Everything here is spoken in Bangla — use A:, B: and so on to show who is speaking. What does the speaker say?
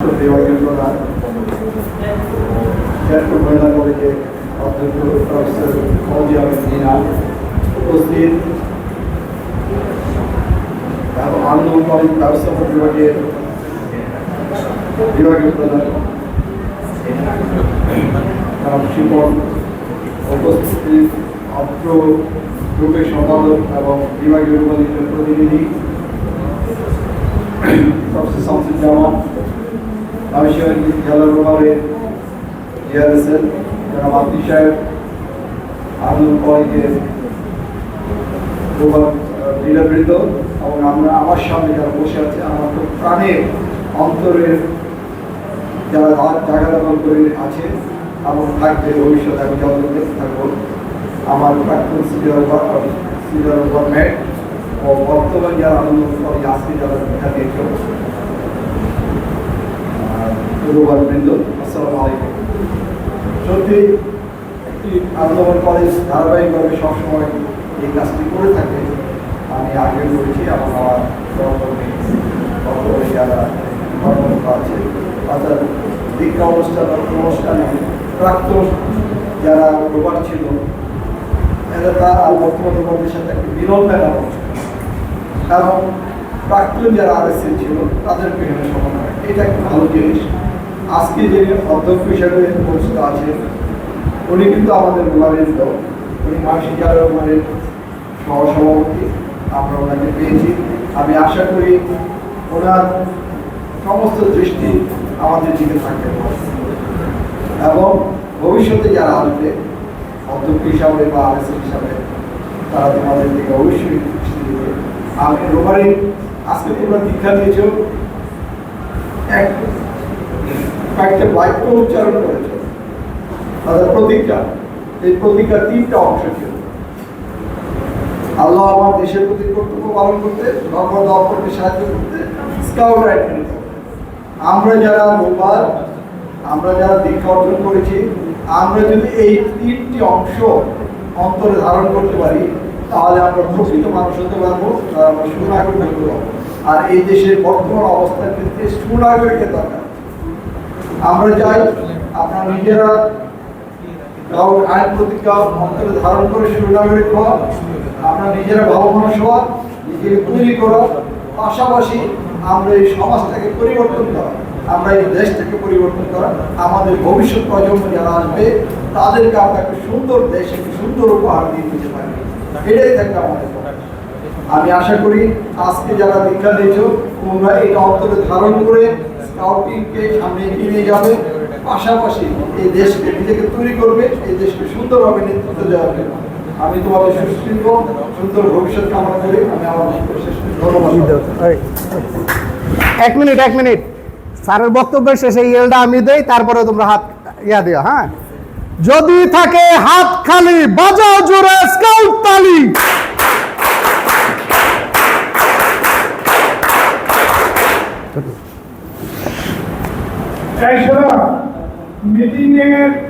A: বিভাগের প্রধান শেরপুর মহিলা কলেজের অধ্যক্ষ প্রফেসর মৌজি আহমেদ জিনা উপস্থিত আন্দোলন কলেজ ব্যবস্থাপনা বিভাগের বিভাগীয় প্রধান শিপন উপস্থিত অত্র গ্রুপের সম্পাদক এবং বিভাগীয় প্রতিনিধি প্রফেসর শামসুজ্জামান রামেশ্বর খেলা বিভাগের জিআরএসএল জনাব আব্দি সাহেব আনন্দ কলেজের প্রভাব লিডারবৃন্দ এবং আমরা আমার সামনে যারা বসে আছে, আমার তো প্রাণের অন্তরের যারা জায়গা দখল করে আছে, এবং থাকবে ভবিষ্যতে আমি যতদিন থাকব, আমার প্রাক্তন সিনিয়র সিনিয়র গভর্নমেন্ট ও বর্তমান যারা আনন্দ কলেজ আজকে যারা দেখা দিয়েছে পূর্ববাদ বৃন্দ আসসালামু আলাইকুম। সত্যি, একটি আন্দোলন কলেজ ধারাবাহিকভাবে সবসময় এই কাজটি করে থাকে। আমি আগে করেছি এবং আমার সহকর্মী বর্তমানে যারা কর্মরত আছে অর্থাৎ দীক্ষা অনুষ্ঠান অনুষ্ঠানে প্রাক্তন যারা রোবার ছিল, এরা তারা বর্তমান রোবারদের সাথে একটি বিরল মেলা এবং প্রাক্তন যারা আরএসএল ছিল, তাদেরকে এখানে হয় এটা একটা ভালো জিনিস। আজকে যে অধ্যক্ষ হিসাবে পরিচিত আছে উনি কিন্তু আমাদের রোমানের লোক উনি মানসিক যারা রোমানের সহসভাপতি। আমরা ওনাকে পেয়েছি। আমি আশা করি ওনার সমস্ত দৃষ্টি আমাদের দিকে থাকবে এবং ভবিষ্যতে যারা আসবে, অধ্যক্ষ হিসাবে বা আরএসএল হিসাবে, তারা তোমাদের দিকে অবশ্যই দৃষ্টি দেবে। আমি রোমারে আজকে তোমরা দীক্ষা দিয়েছ এক কয়েকটা বাক্য উচ্চারণ করেছ। প্রতিজ্ঞা। এই তিনটা অংশ ছিল। আল্লাহ আমার দেশের প্রতি কর্তব্য পালন করতে অপরকে সাহায্য করতে স্কাউট আমরা যারা আমরা যারা দীক্ষা অর্জন করেছি, আমরা যদি এই তিনটি অংশ অন্তরে ধারণ করতে পারি, তাহলে আমরা প্রকৃত মানুষ হতে পারব সুনাগরিক হতে পারব। আর এই দেশের বর্তমান অবস্থার ক্ষেত্রে সুনাগরিকের দরকার। আমরা চাই আপনারা নিজেরা আইন প্রতিজ্ঞা অন্তরে ধারণ করে সুনাগরিক হওয়া আমরা নিজেরা ভালো মানুষ হওয়া নিজেকে তৈরি করা। পাশাপাশি আমরা এই সমাজটাকে পরিবর্তন করা। আমরা এই দেশটাকে পরিবর্তন করা। আমাদের ভবিষ্যৎ প্রজন্ম যারা আসবে, তাদেরকে আমরা একটা সুন্দর দেশ, একটি সুন্দর উপহার দিয়ে দিতে পারি। এটাই থাকবে আমাদের আমি আশা করি আজকে যারা দীক্ষা দিয়েছ তোমরা এটা অন্তরে ধারণ করে স্কাউটিংকে সামনে এগিয়ে নিয়ে যাবে। পাশাপাশি এই দেশকে নিজেকে তৈরি করবে, এই দেশকে সুন্দরভাবে নেতৃত্ব দেওয়ার জন্য। আমি তোমাদের সুস্থির সুন্দর ভবিষ্যৎ কামনা করি আমি আমার বক্তব্য
B: এক মিনিট এক মিনিট। স্যারের বক্তব্যের শেষে ইয়েলটা আমি দেই তারপরে তোমরা হাত ইয়া দিও হ্যাঁ? যদি থাকে হাত খালি বাজাও জোরে স্কাউট তালি।
C: মিটিং এর